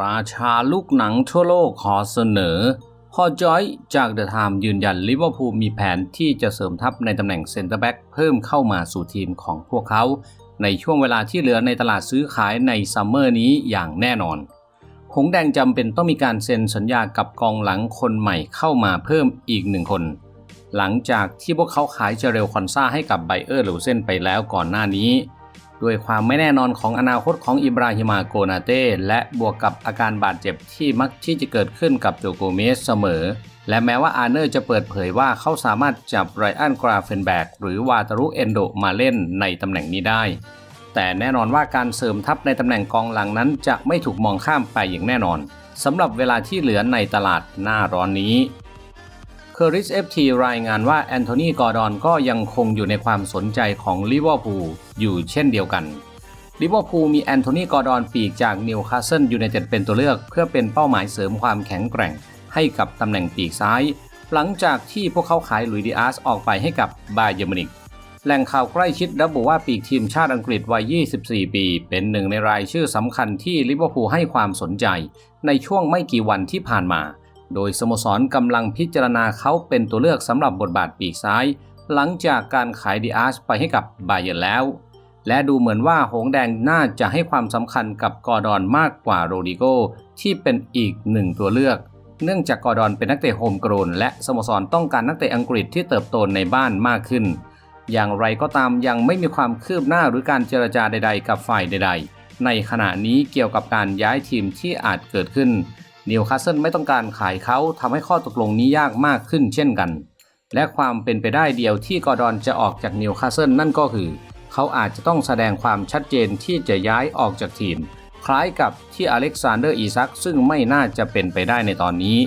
ราชาลูกหนังทั่วโลกขอเสนอพอจอยจากเดอะไทม์ยืนยันลิเวอร์พูลมีแผนที่จะเสริมทัพในตำแหน่งเซ็นเตอร์แบ็กเพิ่มเข้ามาสู่ทีมของพวกเขา ในช่วงเวลาที่เหลือในตลาดซื้อขายในซัมเมอร์นี้อย่างแน่นอน หงแดงจำเป็นต้องมีการเซ็นสัญญากับกองหลังคนใหม่เข้ามาเพิ่มอีกหนึ่งคน หลังจากที่พวกเขาขายเจเรลคอนซาให้กับไบเออร์หลูเซนไปแล้วก่อนหน้านี้ ด้วยความไม่แน่นอนของอนาคตของอิบราฮิมาโกนาเต้และบวกกับอาการบาดเจ็บที่มักที่จะเกิดขึ้นกับโจโกเมสเสมอ และแม้ว่าอาร์เนอร์จะเปิดเผยว่าเขาสามารถจับไรอันกราเฟนแบกหรือวาตารุเอนโดมาเล่นในตำแหน่งนี้ได้ แต่แน่นอนว่าการเสริมทัพในตำแหน่งกองหลังนั้นจะไม่ถูกมองข้ามไปอย่างแน่นอนสำหรับเวลาที่เหลือในตลาดหน้าร้อนนี้ อริสเอฟทีรายงานว่าแอนโทนีกอร์ดอนก็ยังคงอยู่ในความสนใจของลิเวอร์พูลอยู่เช่นเดียวกันลิเวอร์พูลมีแอนโทนีกอร์ดอนปีกจากนิวคาสเซิลยูไนเต็ดเป็นตัวเลือก เพื่อเป็นเป้าหมายเสริมความแข็งแกร่ง ให้กับตำแหน่งปีกซ้าย หลังจากที่พวกเขาขายลุยดิอาสออกไปให้กับบาเยอร์มินิกแหล่งข่าวใกล้ชิดระบุว่าปีกทีมชาติอังกฤษวัย 24 ปี เป็นหนึ่งในรายชื่อสำคัญที่ลิเวอร์พูลให้ความสนใจ ในช่วงไม่กี่วันที่ผ่านมา โดยสโมสรกำลังพิจารณาเขาเป็นตัวเลือกสำหรับบทบาทปีกซ้าย หลังจากการขายดิอาสไปให้กับบาเยอร์แล้ว และดูเหมือนว่าหงแดงน่าจะให้ความสำคัญกับกอร์ดอนมากกว่าโรดิโกที่เป็นอีกหนึ่งตัวเลือก เนื่องจากกอร์ดอนเป็นนักเตะโฮมกรนและสโมสรต้องการนักเตะอังกฤษที่เติบโตในบ้านมากขึ้น อย่างไรก็ตามยังไม่มีความคืบหน้าหรือการเจรจาใด ๆ กับฝ่ายใด ๆ ในขณะนี้เกี่ยวกับการย้ายทีมที่อาจเกิดขึ้น นิวคาสเซิลไม่ต้องการขายเขาทำให้ข้อตกลงนี้ยากมากขึ้นเช่นกัน และความเป็นไปได้เดียวที่กอร์ดอนจะออกจากนิวคาสเซิลนั่นก็คือ เขาอาจจะต้องแสดงความชัดเจนที่จะย้ายออกจากทีม คล้ายกับที่อเล็กซานเดอร์อีซักซึ่งไม่น่าจะเป็นไปได้ในตอนนี้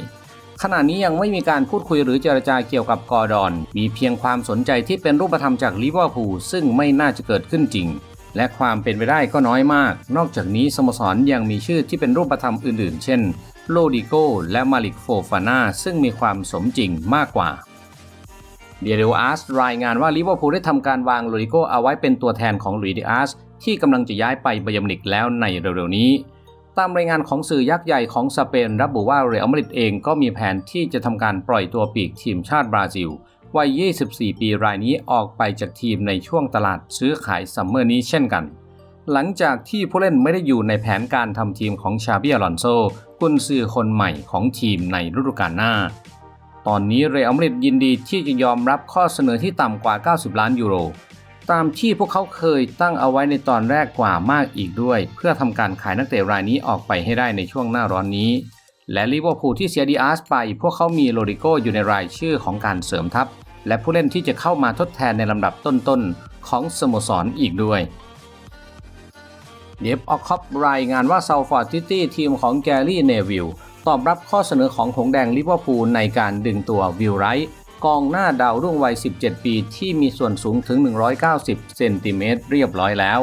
ขณะนี้ยังไม่มีการพูดคุยหรือเจรจาเกี่ยวกับกอร์ดอน มีเพียงความสนใจที่เป็นรูปธรรมจากลิเวอร์พูลซึ่งไม่น่าจะเกิดขึ้นจริงและความเป็นไปได้ก็น้อยมาก นอกจากนี้สโมสรยังมีชื่อที่เป็นรูปธรรมอื่นๆ เช่น โลดิโกและมาลิกโฟฟาน่าซึ่งมีความสมจริงมากกว่าเดียร์อาร์สรายงานว่าลิเวอร์พูลได้ทำการวางโลดิโกเอาไว้เป็นตัวแทนของลุยดิอาร์สที่กำลังจะย้ายไปไบยมนิกแล้วในเร็วๆนี้ ตามรายงานของสื่อยักษ์ใหญ่ของสเปนระบุว่าเรอัลมาดริดเองก็มีแผนที่จะทำการปล่อยตัวปีกทีมชาติบราซิลวัย 24 ปีรายนี้ออกไปจากทีมในช่วงตลาดซื้อขายซัมเมอร์นี้เช่นกัน หลังจากที่ผู้เล่นไม่ได้อยู่ในแผนการทำทีมของชาบิอลอนโซกุนซือคนใหม่ของทีมในฤดูกาลหน้า ตอนนี้เรอัลมาดริดยินดีที่จะยอมรับข้อเสนอที่ต่ำกว่า 90 ล้านยูโร ตามที่พวกเขาเคยตั้งเอาไว้ในตอนแรกกว่ามากอีกด้วย เพื่อทำการขายนักเตะรายนี้ออกไปให้ได้ในช่วงหน้าร้อนนี้ และลิเวอร์พูลที่เสียดีอาร์สไป พวกเขามีโรดิโกอยู่ในรายชื่อของการเสริมทัพและผู้เล่นที่จะเข้ามาทดแทนในลำดับต้นๆของสโมสรออีกด้วย เดฟออคอปรายงานว่าซาฟอร์ดซิตี้ทีมของแกรี่เนวิลตอบรับข้อเสนอของหงแดงลิเวอร์พูลในการดึงตัววิลไรท์กองหน้าดาวรุ่งวัย 17 ปีที่มีส่วนสูงถึง 190 เซนติเมตรเรียบร้อยแล้ว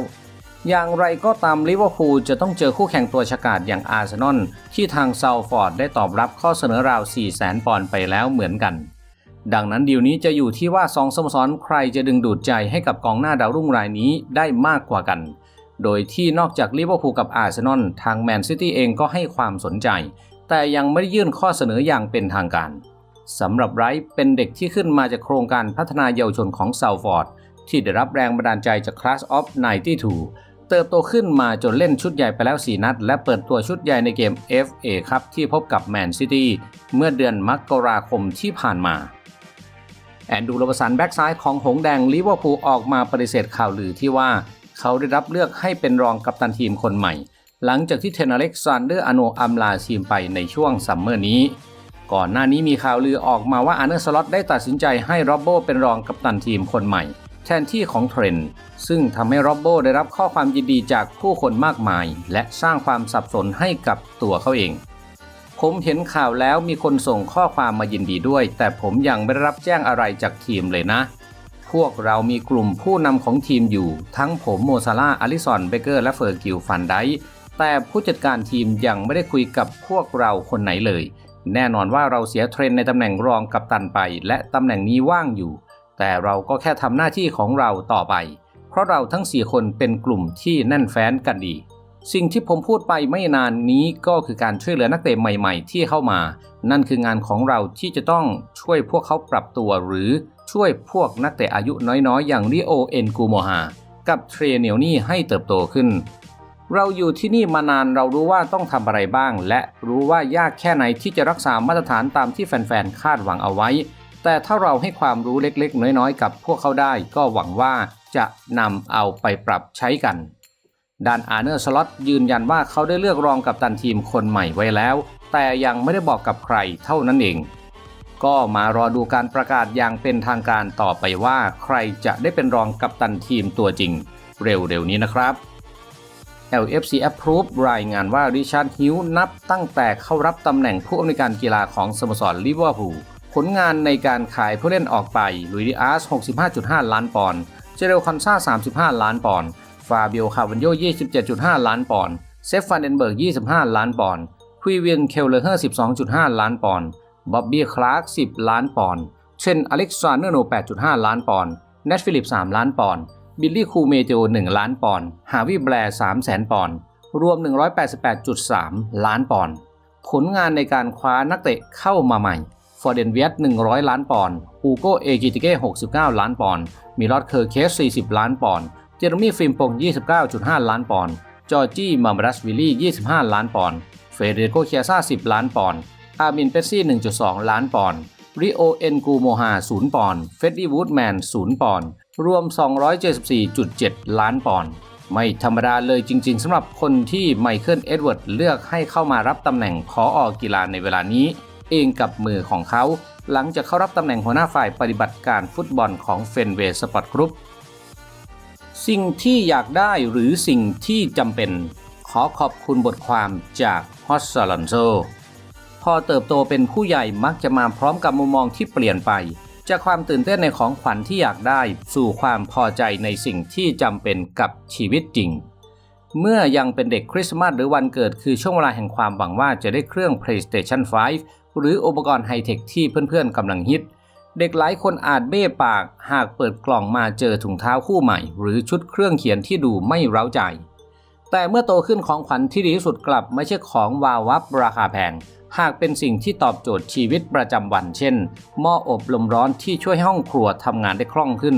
อย่างไรก็ตามลิเวอร์พูลจะต้องเจอคู่แข่งตัวฉกาจอย่างอาร์เซนอลที่ทางซาฟอร์ดได้ตอบรับข้อเสนอราว 400,000 ปอนด์ไปแล้วเหมือนกัน ดังนั้นดีลนี้จะอยู่ที่ว่าสองสโมสรใครจะดึงดูดใจให้กับกองหน้าดาวรุ่งรายนี้ได้มากกว่ากัน โดยที่นอกจากลิเวอร์พูลกับอาร์เซนอลทางแมนซิตี้เองก็ให้ความสนใจ แต่ยังไม่ได้ยื่นข้อเสนออย่างเป็นทางการสำหรับไรท์เป็นเด็กที่ขึ้นมาจากโครงการพัฒนาเยาวชนของซาวฟอร์ดที่ได้รับแรงบันดาลใจจาก Class of 92 เติบโตขึ้นมาจนเล่นชุดใหญ่ไปแล้ว 4 นัด และเปิดตัวชุดใหญ่ในเกม FA ครับที่พบกับแมนซิตี้เมื่อเดือนมกราคมที่ผ่านมา แอนดูโรบสันแบ็กซ้ายของหงแดงลิเวอร์พูลออกมาปฏิเสธข่าวลือที่ว่า เขาได้รับเลือกให้เป็นรองกัปตันทีมคนใหม่ หลังจากที่เทนอเล็กซานเดอร์อโนอัมลาทีมไปในช่วงซัมเมอร์นี้ ก่อนหน้านี้มีข่าวลือออกมาว่าอาร์เนอร์สล็อตได้ตัดสินใจให้ร็อบโบเป็นรองกัปตันทีมคนใหม่ แทนที่ของเทรนซึ่งทำให้ร็อบโบได้รับข้อความยินดีจากผู้คนมากมาย และสร้างความสับสนให้กับตัวเขาเองผมเห็นข่าวแล้วมีคนส่งข้อความมายินดีด้วย แต่ผมยังไม่ได้รับแจ้งอะไรจากทีมเลยนะ พวกเรามีกลุ่มผู้นำของทีมอยู่ ทั้งผมโมซาลาอาริสันเบเกอร์ และเฟอร์กิลฟันไดแต่ผู้จัดการทีมยังไม่ได้คุยกับพวกเราคนไหนเลย แน่นอนว่าเราเสียเทรนในตำแหน่งรองกัปตันไป และตำแหน่งนี้ว่างอยู่ แต่เราก็แค่ทำหน้าที่ของเราต่อไป เพราะเราทั้ง4คนเป็นกลุ่มที่แน่นแฟ้นกันดี สิ่งที่ผมพูดไปไม่นานนี้ก็คือการช่วยเหลือนักเตะใหม่ ๆ ที่เข้ามา นั่นคืองานของเราที่จะต้องช่วยพวกเขาปรับตัวหรือช่วยพวกนักเตะอายุน้อยๆ อย่างริโอเอ็นกูโมฮากับเทรเนียลนี่ให้เติบโตขึ้น เราอยู่ที่นี่มานานเรารู้ว่าต้องทำอะไรบ้าง และรู้ว่ายากแค่ไหนที่จะรักษามาตรฐานตามที่แฟนๆ คาดหวังเอาไว้ แต่ถ้าเราให้ความรู้เล็กๆ น้อยๆ กับพวกเขาได้ ก็หวังว่าจะนำเอาไปปรับใช้กันด้านอาร์เนอร์สล็อตยืนยันว่าเขาได้เลือกรองกับตันทีมคนใหม่ไว้แล้ว แต่ยังไม่ได้บอกกับใครเท่านั้นเอง ก็มารอดูการประกาศอย่างเป็นทางการต่อไปว่าใครจะได้เป็นรองกับตันทีมตัวจริง เร็วๆนี้นะครับ LFC Approve รายงานว่าริชาร์ดฮิวนับตั้งแต่เข้ารับตำแหน่งผู้อำนวยการกีฬาของสโมสรลิเวอร์พูลผลงานในการขายผู้เล่นออกไปลุยดิอาร์ส65.5 ล้านปอนด์เจเรลคอนซา 35 ล้านปอนด์ฟาเบิโอคาวันโย 27.5 ล้านปอนด์เซฟฟันเดนเบิร์ก 25 ล้านปอนด์ ควีเวียนเคลเลอร์12.5 ล้านปอนด์บ๊อบบี้คลาร์ก10 ล้านปอนด์เช่นอเล็กซานเดอร์โน 8.5 ล้านปอนด์เนทฟิลิป 3 ล้านปอนด์บิลลี่คูเมโจ1ล้านปอนด์ฮาวิแบร์3แสนปอนด์รวม 188.3 ล้านปอนด์ผลงานในการคว้านักเตะเข้ามาใหม่ฟอร์เดนเวียต100 ล้านปอนด์ฮูโกเอกิติเก้ 69 ล้านปอนด์มิลอดเคอร์เคส 40 ล้านปอนด์เจอร์มี่ฟิมปง 29.5 ล้านปอนด์จอร์จี้มามารัสวิลลี่ 25 ล้านปอนด์ เฟเดริโกเคียซ่า10 ล้านปอนด์อาร์มินเปซี่ 1.2 ล้านปอนด์ริโอเอ็นกูโมฮา0ปอนด์เฟดดี้วูดแมน0ปอนด์รวม 274.7 ล้านปอนด์ไม่ธรรมดาเลยจริงๆสำหรับคนที่ไมเคิลเอ็ดเวิร์ดเลือกให้เข้ามารับตำแหน่งพออกีฬาในเวลานี้ เองกับมือของเขา หลังจากเข้ารับตำแหน่งหัวหน้าฝ่ายปฏิบัติการฟุตบอลของเฟนเวสปอร์ตกรุ๊ปสิ่งที่อยากได้หรือสิ่งที่จำเป็น ขอขอบคุณบทความจากฮอสซาลอนโซพอเติบโตเป็นผู้ใหญ่มักจะมาพร้อมกับมุมมองที่เปลี่ยนไป จากความตื่นเต้นในของขวัญที่อยากได้สู่ความพอใจในสิ่งที่จำเป็นกับชีวิตจริง เมื่อยังเป็นเด็กคริสต์มาสหรือวันเกิดคือช่วงเวลาแห่งความหวังว่าจะได้เครื่อง PlayStation 5 หรืออุปกรณ์ไฮเทคที่เพื่อนๆกำลังฮิต เด็กหลายคนอาจเบ้ปาก หากเปิดกล่องมาเจอถุงเท้าคู่ใหม่ หรือชุดเครื่องเขียนที่ดูไม่เร้าใจ แต่เมื่อโตขึ้นของขวัญที่ดีที่สุดกลับไม่ใช่ของวาววับราคาแพง หากเป็นสิ่งที่ตอบโจทย์ชีวิตประจำวัน เช่น หม้ออบลมร้อนที่ช่วยให้ห้องครัวทำงานได้คล่องขึ้น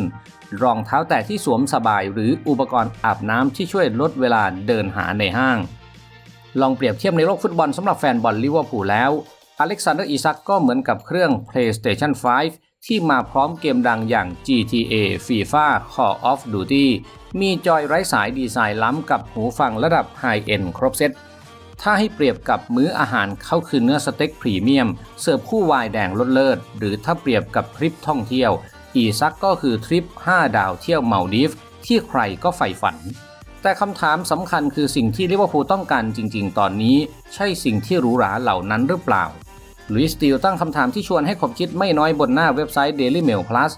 รองเท้าแตะที่สวมสบายหรืออุปกรณ์อาบน้ำที่ช่วยลดเวลาเดินหาในห้าง ลองเปรียบเทียบในโลกฟุตบอลสำหรับแฟนบอลลิเวอร์พูลแล้ว อเล็กซานเดอร์อิซักก็เหมือนกับเครื่อง PlayStation 5 ที่มาพร้อมเกมดังอย่าง GTA FIFA Call of Duty มีจอยไร้สายดีไซน์ล้ำกับหูฟังระดับไฮเอ็นครบเซต ถ้าให้เปรียบกับมื้ออาหารเขาคือเนื้อสเต็กพรีเมียม เสิร์ฟคู่วายแดงลดเลิศ หรือถ้าเปรียบกับทริปท่องเที่ยว อีซักก็คือทริป 5 ดาวเที่ยวเมาดีฟที่ใครก็ใฝ่ฝัน แต่คำถามสำคัญคือสิ่งที่ลิเวอร์พูลต้องการจริง ๆ ตอนนี้ ใช่สิ่งที่หรูหราเหล่านั้นหรือเปล่า ลุยสตีลตั้งคำถามที่ชวนให้ขบคิดไม่น้อยบนหน้าเว็บไซต์ Daily Mail Plus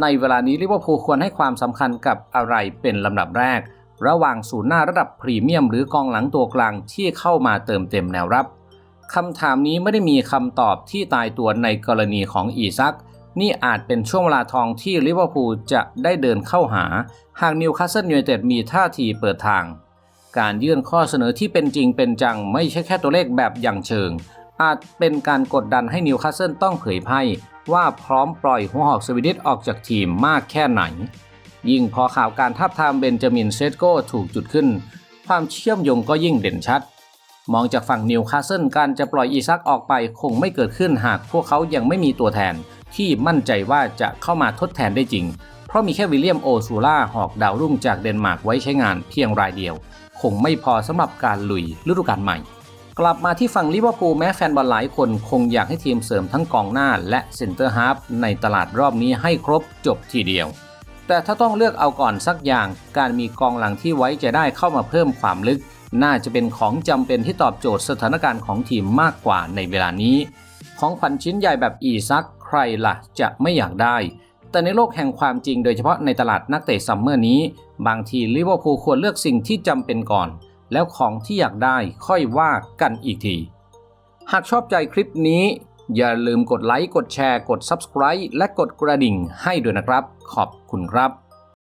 ในเวลานี้ลิเวอร์พูลควรให้ความสำคัญกับอะไรเป็นลำดับแรก ระหว่างศูนย์หน้าระดับพรีเมียมหรือกองหลังตัวกลางที่เข้ามาเติมเต็มแนวรับคำถามนี้ไม่ได้มีคำตอบที่ตายตัวในกรณีของอีซัก นี่อาจเป็นช่วงเวลาทองที่ลิเวอร์พูลจะได้เดินเข้าหา หากนิวคาสเซิลยูไนเต็ดมีท่าทีเปิดทาง การยื่นข้อเสนอที่เป็นจริงเป็นจังไม่ใช่แค่ตัวเลขแบบอย่างเชิง อาจเป็นการกดดันให้นิวคาสเซิลต้องเผยไพ่ว่าพร้อมปล่อยหัวหอกสวีดิชออกจากทีมมากแค่ไหน ยิ่งพอข่าวการทับทามเบนจามินเซตโกถูกจุดขึ้น ความเชื่อมโยงก็ยิ่งเด่นชัด มองจากฝั่งนิวคาสเซิลการจะปล่อยอีซักออกไปคงไม่เกิดขึ้นหากพวกเขายังไม่มีตัวแทน ที่มั่นใจว่าจะเข้ามาทดแทนได้จริง เพราะมีแค่วิลเลียมโอซูล่าหอกดาวรุ่งจากเดนมาร์กไว้ใช้งานเพียงรายเดียว คงไม่พอสำหรับการลุยฤดูกาลใหม่ กลับมาที่ฝั่งลิเวอร์พูลแม้แฟนบอลหลายคนคงอยากให้ทีมเสริมทั้งกองหน้าและเซนเตอร์ฮาฟในตลาดรอบนี้ให้ครบจบทีเดียว แต่ถ้าต้องเลือกเอาก่อนสักอย่าง การมีกองหลังที่ไว้ใจได้เข้ามาเพิ่มความลึก น่าจะเป็นของจำเป็นที่ตอบโจทย์สถานการณ์ของทีมมากกว่าในเวลานี้ ของขวัญชิ้นใหญ่แบบอีซักใครล่ะจะไม่อยากได้ แต่ในโลกแห่งความจริงโดยเฉพาะในตลาดนักเตะซัมเมอร์นี้ บางทีลิเวอร์พูลควรเลือกสิ่งที่จำเป็นก่อน แล้วของที่อยากได้ค่อยว่ากันอีกที หากชอบใจคลิปนี้ อย่าลืมกดไลค์ กดแชร์ กด Subscribe และกดกระดิ่งให้ด้วยนะครับ ขอบคุณครับ